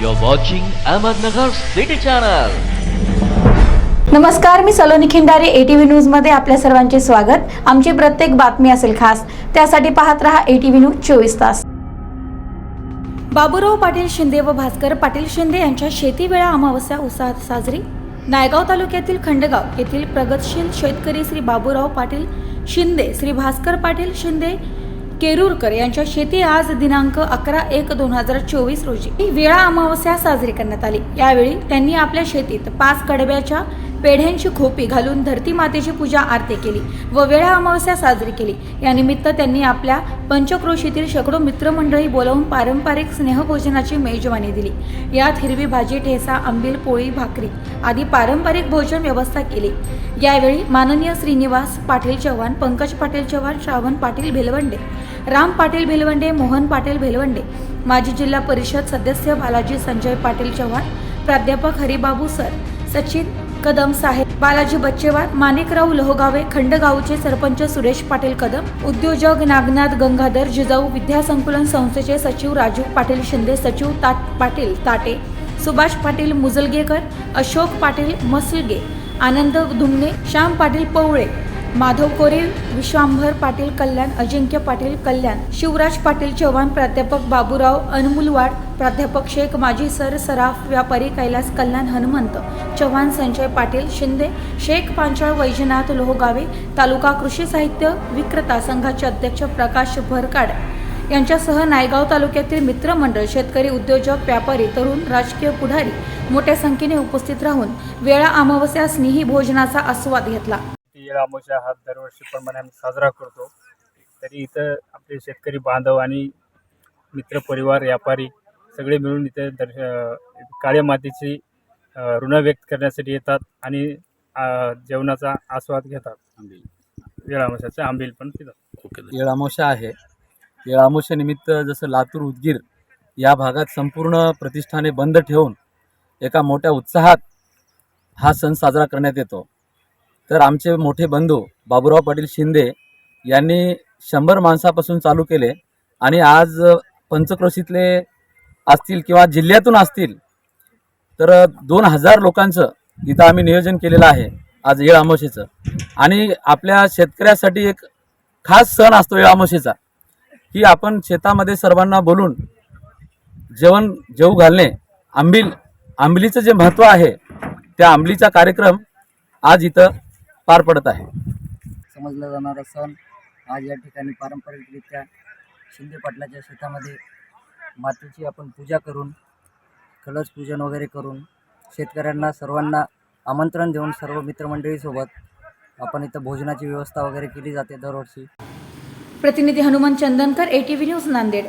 You're watching Ahmednagar City Channel. नमस्कार मी Saloni Khindare ATV न्यूजमध्ये आपल्या सर्वांचे स्वागत. आमची प्रत्येक बातमी असेल खास त्यासाठी पाहत रहा एटीव्ही न्यूज चोवीस तास. बाबूराव पाटील शिंदे व भास्कर पाटील शिंदे यांच्या शेतीवेळा अमावस्या उत्साहात साजरी. नायगाव तालुक्यातील खंडगाव येथील प्रगतशील शेतकरी श्री बाबूराव पाटील शिंदे श्री भास्कर पाटील शिंदे केरूरकर यांच्या शेती आज दिनांक अकरा एक दोन हजार चोवीस रोजी. ही वेळा अमावस्या साजरी करण्यात आली. यावेळी त्यांनी आपल्या शेतीत पाच कडब्याच्या पेढ्यांची खोपी घालून धरती मातेची पूजा आरती केली व वेळा अमावस्या साजरी केली. यानिमित्त त्यांनी आपल्या पंचक्रोशीतील शेकडो मित्रमंडळी बोलावून पारंपरिक स्नेहभोजनाची मेजवानी दिली. यात हिरवी भाजी ठेसा आंबील पोळी भाकरी आदी पारंपरिक भोजन व्यवस्था केली. यावेळी माननीय श्रीनिवास पाटील चव्हाण पंकज पाटील चव्हाण श्रावण पाटील भिलवंडे राम पाटील भिलवंडे मोहन पाटील भिलवंडे माजी जिल्हा परिषद सदस्य बालाजी संजय पाटील चव्हाण प्राध्यापक हरिबाबू सर सचिन कदम साहेब. बालाजी बच्चेवार माणिकराव लोहगावे खंडगावचे सरपंच सुरेश पाटील कदम उद्योजक नागनाथ गंगाधर जिजाऊ विद्यासंकुलन संस्थेचे सचिव राजू पाटील शिंदे सचिव ताट पाटील ताटे सुभाष पाटील मुजलगेकर अशोक पाटील मसलगे आनंद धुमने श्याम पाटील पवळे माधव कोरे विश्वांभर पाटील कल्याण अजिंक्य पाटील कल्याण शिवराज पाटील चव्हाण प्राध्यापक बाबूराव अनमुलवाड प्राध्यापक शेख माजी सर सराफ व्यापारी कैलास कल्याण हनुमंत चव्हाण संजय पाटील शिंदे शेख पांचाळ वैजनाथ लोहगावे तालुका कृषी साहित्य विक्रेता संघाचे अध्यक्ष प्रकाश भरकाड यांच्यासह नायगाव तालुक्यातील मित्रमंडळ शेतकरी उद्योजक व्यापारी तरुण राजकीय पुढारी मोठ्या संख्येने उपस्थित राहून वेळा अमावस्या स्नेही भोजनाचा आस्वाद घेतला. येळ अमावस्या हा दरवर्षीप्रमाणे आम्ही साजरा करतो. तरी इथं आपले शेतकरी बांधव आणि मित्रपरिवार व्यापारी सगळे मिळून इथे दर्श काळ्या मातीची ऋण व्यक्त करण्यासाठी येतात आणि जेवणाचा आस्वाद घेतात. अमावस्याचं आंबील पण पितात येळ अमावस्या आहे. येळ अमावस्यानिमित्त जसं लातूर उदगीर या भागात संपूर्ण प्रतिष्ठाने बंद ठेवून एका मोठ्या उत्साहात हा सण साजरा करण्यात येतो. तर आमचे मोठे बंधू बाबूराव पाटील शिंदे यांनी शंभर माणसापासून चालू केले आणि आज पंचक्रोशीतले असतील किंवा जिल्ह्यातून असतील तर दोन हजार लोकांचं इथं आम्ही नियोजन केलेलं आहे आज येळ अमावस्येचं आणि आपल्या शेतकऱ्यासाठी एक खास सण असतो येळ अमावस्येचा की आपण शेतामध्ये सर्वांना बोलून जेवण जेवू घालणे आंबील आंबलीचं जे महत्त्व आहे त्या आंबलीचा कार्यक्रम आज इथं पार पडत आहे. समजला जाणारा सण आज या ठिकाणी पारंपरिकरित्या शिंदे पाटलाच्या शेतामध्ये मातीची आपण पूजा करून कलश पूजन वगैरे करून शेतकऱ्यांना सर्वांना आमंत्रण देऊन सर्व मित्रमंडळीसोबत आपण इथं भोजनाची व्यवस्था वगैरे केली जाते दरवर्षी. प्रतिनिधी Hanuman Chandankar A T V news Nanded.